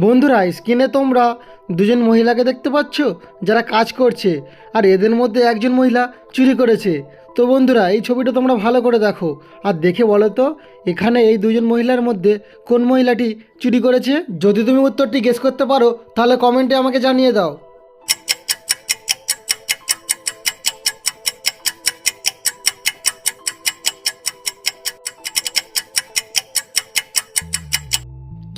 বন্ধুরা, স্ক্রিনে তোমরা দুজন মহিলাকে দেখতে পাচ্ছ যারা কাজ করছে আর এদের মধ্যে একজন মহিলা চুরি করেছে। তো বন্ধুরা, এই ছবিটা তোমরা ভালো করে দেখো। আর দেখে বলো তো, এখানে এই দুজন মহিলার মধ্যে কোন মহিলাটি চুরি করেছে? যদি তুমি উত্তরটি গেস করতে পারো, তাহলে কমেন্টে আমাকে জানিয়ে দাও।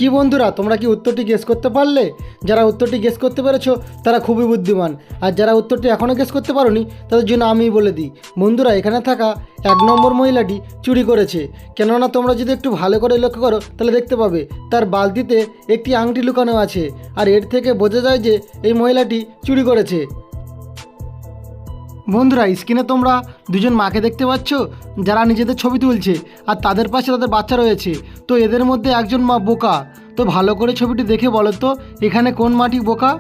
কি বন্ধুরা, তোমরা কি উত্তরটি গেস করতে পারলে? যারা উত্তরটি গেস করতে পেরেছ, তারা খুবই বুদ্ধিমান। আর যারা উত্তরটি এখনও গেস করতে পারোনি, তাদের জন্য আমিই বলে দিই। বন্ধুরা, এখানে থাকা এক নম্বর মহিলাটি চুরি করেছে। কেননা তোমরা যদি একটু ভালো করে লক্ষ্য করো, তাহলে দেখতে পাবে, তার বালতিতে একটি আংটি লুকানো আছে। আর এর থেকে বোঝা যায় যে, এই মহিলাটি চুরি করেছে। বন্ধুরা, স্ক্রিনে তোমরা দুজন মাকে দেখতে পাচ্ছ, যারা নিজেদের ছবি তুলছে, আর তাদের পাশে তাদের বাচ্চা রয়েছে। তো এদের মধ্যে একজন মা বোকা। তো ভালো করে ছবিটি দেখে বলো তো, এখানে কোন মাটি বোকা?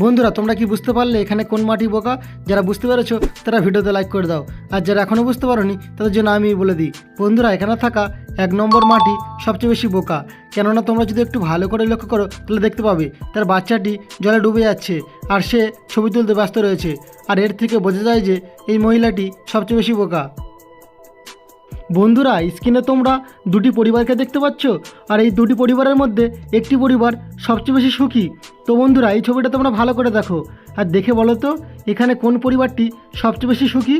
বন্ধুরা, তোমরা কি বুঝতে পারলে এখানে কোন মাটি বোকা? যারা বুঝতে পেরেছ, তারা ভিডিওতে লাইক করে দাও। আর যারা এখনও বুঝতে পারোনি, তাদের জন্য আমি বলে দিই। বন্ধুরা, এখানে থাকা এক নম্বর মাটি সবচেয়ে বেশি বোকা। কেননা, তোমরা যদি একটু ভালো করে লক্ষ্য করো, তাহলে দেখতে পাবে তার বাচ্চাটি জলে ডুবে যাচ্ছে আর সে ছবি তুলতে ব্যস্ত রয়েছে। আর এর থেকে বোঝা যায় যে এই মহিলাটি সবচেয়ে বেশি বোকা। বন্ধুরা, স্ক্রিনে তোমরা দুটি পরিবারকে দেখতে পাচ্ছ, আর এই দুটি পরিবারের মধ্যে একটি পরিবার সবচেয়ে বেশি সুখী। তো বন্ধুরা, এই ছবিটা তোমরা ভালো করে দেখো। আর দেখে বলো তো, এখানে কোন পরিবারটি সবচেয়ে বেশি সুখী?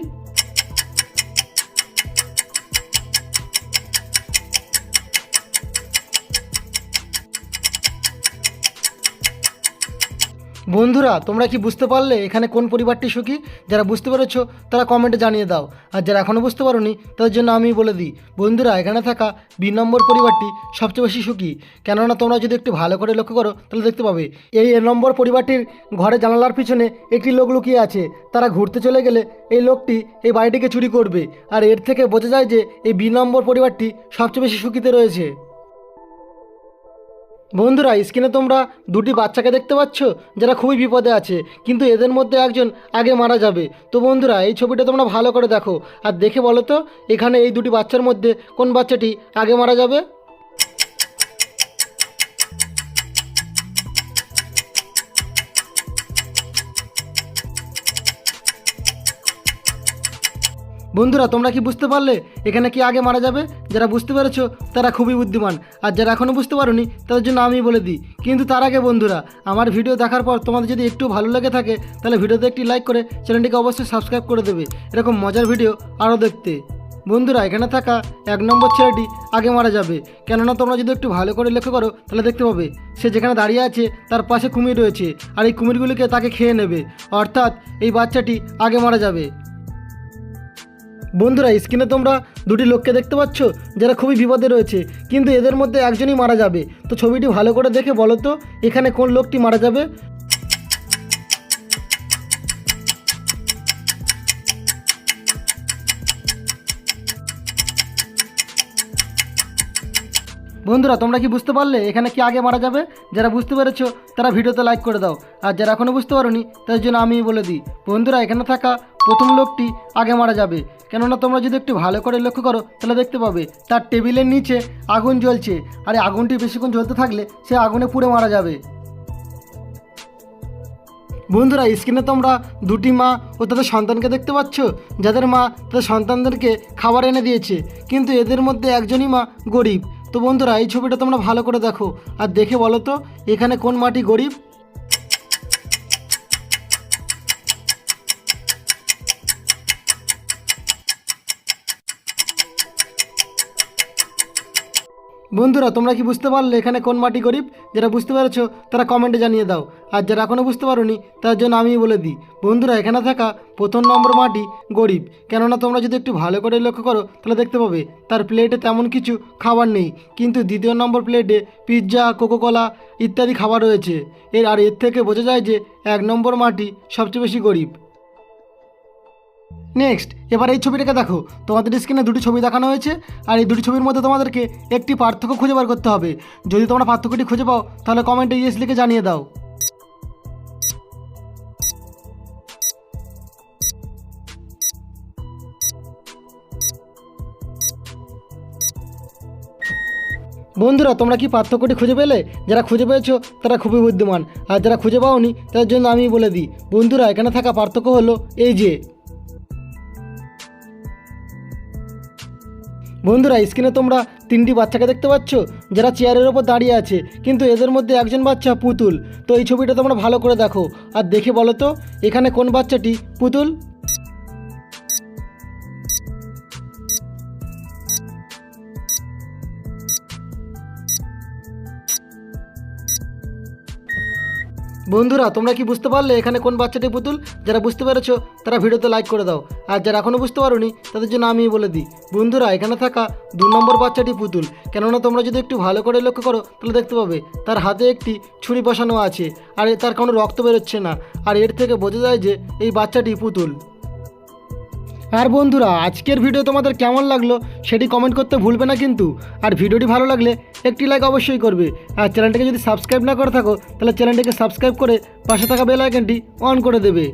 বন্ধুরা, তোমরা কি বুঝতে পারলে এখানে কোন পরিবারটি সুখী? যারা বুঝতে পেরেছ, তারা কমেন্টে জানিয়ে দাও। আর যারা এখনও বুঝতে পারোনি, তাদের জন্য আমি বলে দিই, বন্ধুরা, এখানে থাকা বি নম্বর পরিবারটি সবচেয়ে বেশি সুখী। কেননা, তোমরা যদি একটু ভালো করে লক্ষ্য করো, তাহলে দেখতে পাবে, এই এ নম্বর পরিবারটির ঘরে জানালার পিছনে একটি লোক লুকিয়ে আছে। তারা ঘুরতে চলে গেলে এই লোকটি এই বাড়িটিকে চুরি করবে। আর এর থেকে বোঝা যায় যে, এই বি নম্বর পরিবারটি সবচেয়ে বেশি সুখীতে রয়েছে। বন্ধুরা, স্ক্রিনে তোমরা দুটি বাচ্চাকে দেখতে পাচ্ছ, যারা খুবই বিপদে আছে, কিন্তু এদের মধ্যে একজন আগে মারা যাবে। তো বন্ধুরা, এই ছবিটা তোমরা ভালো করে দেখো। আর দেখে বলো তো, এখানে এই দুটি বাচ্চার মধ্যে কোন বাচ্চাটি আগে মারা যাবে? বন্ধুরা, তোমরা কি বুঝতে পারলে? এখানে কি আগে মারা যাবে? যারা বুঝতে পেরেছ, তারা খুবই বুদ্ধিমান। আর যারা এখনও বুঝতে পারোনি, তাদের জন্য আমি বলে দিই। কিন্তু তার আগে বন্ধুরা, আমার ভিডিও দেখার পর তোমাদের যদি একটু ভালো লেগে থাকে, তাহলে ভিডিওতে একটি লাইক করে চ্যানেলটিকে অবশ্যই সাবস্ক্রাইব করে দেবে। এরকম মজার ভিডিও আরও দেখতে। বন্ধুরা, এখানে থাকা এক নম্বর ছেলেটি আগে মারা যাবে। কেননা, তোমরা যদি একটু ভালো করে লক্ষ্য করো, তাহলে দেখতে পাবে, সে যেখানে দাঁড়িয়ে আছে, তার পাশে কুমির রয়েছে। আর এই কুমিরগুলিকে তাকে খেয়ে নেবে। অর্থাৎ, এই বাচ্চাটি আগে মারা যাবে। বন্ধুরা স্ক্রিনে তোমরা দুটি লোককে দেখতে পাচ্ছ, যারা খুবই বিপদে রয়েছে। কিন্তু এদের মধ্যে একজনই মারা যাবে। তো ছবিটি ভালো করে দেখে বলো তো, এখানে কোন লোকটি মারা যাবে? বন্ধুরা, তোমরা কি বুঝতে পারলে এখানে কি আগে মারা যাবে? যারা বুঝতে পেরেছ, তারা ভিডিওতে লাইক করে দাও। আর যারা এখনও বুঝতে পারোনি, তাদের জন্য আমি বলে দিই। বন্ধুরা, এখানে থাকা প্রথম লোকটি আগে মারা যাবে। কেননা তোমরা যদি একটু ভালো করে লক্ষ্য করো, তাহলে দেখতে পাবে তার টেবিলের নিচে আগুন জ্বলছে, আর আগুনটি বেশিক্ষণ জ্বলতে থাকলে সে আগুনে পুড়ে মারা যাবে। বন্ধুরা স্ক্রিনে তোমরা দুটি মা ও তাদের সন্তানকে দেখতে পাচ্ছ। যাদের মা তাদের সন্তানদেরকে খাবার এনে দিয়েছে, কিন্তু এদের মধ্যে একজনই মা গরিব। তো বন্ধুরা, এই ছবিটা তোমরা ভালো করে দেখো। আর দেখে বলো তো, এখানে কোন মাটি গরিব? বন্ধুরা, তোমরা কি বুঝতে পারলে এখানে কোন মাটি গরিব? যারা বুঝতে পেরেছ, তারা কমেন্টে জানিয়ে দাও। আর যারা এখনও বুঝতে পারোনি তার জন্য আমি বলে দিই। বন্ধুরা, এখানে থাকা প্রথম নম্বর মাটি গরিব। কেননা, তোমরা যদি একটু ভালো করে লক্ষ্য করো, তাহলে দেখতে পাবে তার প্লেটে তেমন কিছু খাবার নেই। কিন্তু দ্বিতীয় নম্বর প্লেটে পিৎজা কোকোকলা ইত্যাদি খাবার রয়েছে। এর, আর এর থেকে বোঝা যায় যে এক নম্বর মাটি সবচেয়ে বেশি গরিব। নেক্সট এবার এই ছবিটাকে দেখো। তোমাদের স্ক্রিনে দুটি ছবি দেখানো হয়েছে, আর এই দুটি ছবির মধ্যে তোমাদেরকে একটি পার্থক্য খুঁজে বার করতে হবে। যদি তোমরা পার্থক্যটি খুঁজে পাও, তাহলে কমেন্টে ইয়েস লিখে জানিয়ে দাও। বন্ধুরা, তোমরা কি পার্থক্যটি খুঁজে পেলে? যারা খুঁজে পেয়েছ, তারা খুবই বুদ্ধিমান। আর যারা খুঁজে পাওনি, তাদের জন্য আমি বলে দিই। বন্ধুরা, এখানে থাকা পার্থক্য হলো এই যে। বন্ধুরা স্ক্রিনে তোমরা তিনটি বাচ্চাকে দেখতে পাচ্ছ, যারা চেয়ারের ওপর দাঁড়িয়ে আছে, কিন্তু এদের মধ্যে একজন বাচ্চা পুতুল। তো এই ছবিটা তোমরা ভালো করে দেখো। আর দেখে বলো তো, এখানে কোন বাচ্চাটি পুতুল? বন্ধুরা, তোমরা কি বুঝতে পারলে এখানে কোন বাচ্চাটি পুতুল? যারা বুঝতে পেরেছ, তারা ভিডিওতে লাইক করে দাও। আর যারা এখনও বুঝতে পারোনি, তাদের জন্য আমি বলে দিই। বন্ধুরা, এখানে থাকা দু নম্বর বাচ্চাটি পুতুল। কেননা তোমরা যদি একটু ভালো করে লক্ষ্য করো, তাহলে দেখতে পাবে তার হাতে একটি ছুরি বসানো আছে, আর তার কোনো রক্ত বেরোচ্ছে না। আর এর থেকে বোঝা যায় যে এই বাচ্চাটি পুতুল। আর বন্ধুরা, আজকের ভিডিও তোমাদের কেমন লাগল সেটি কমেন্ট করতে ভুলবে না কিন্তু। আর ভিডিওটি ভালো লাগলে একটি লাইক অবশ্যই করবে। আর চ্যানেলটিকে যদি সাবস্ক্রাইব না করে থাকো, তাহলে চ্যানেলটিকে সাবস্ক্রাইব করে পাশে থাকা বেল আইকনটি অন করে দেবে।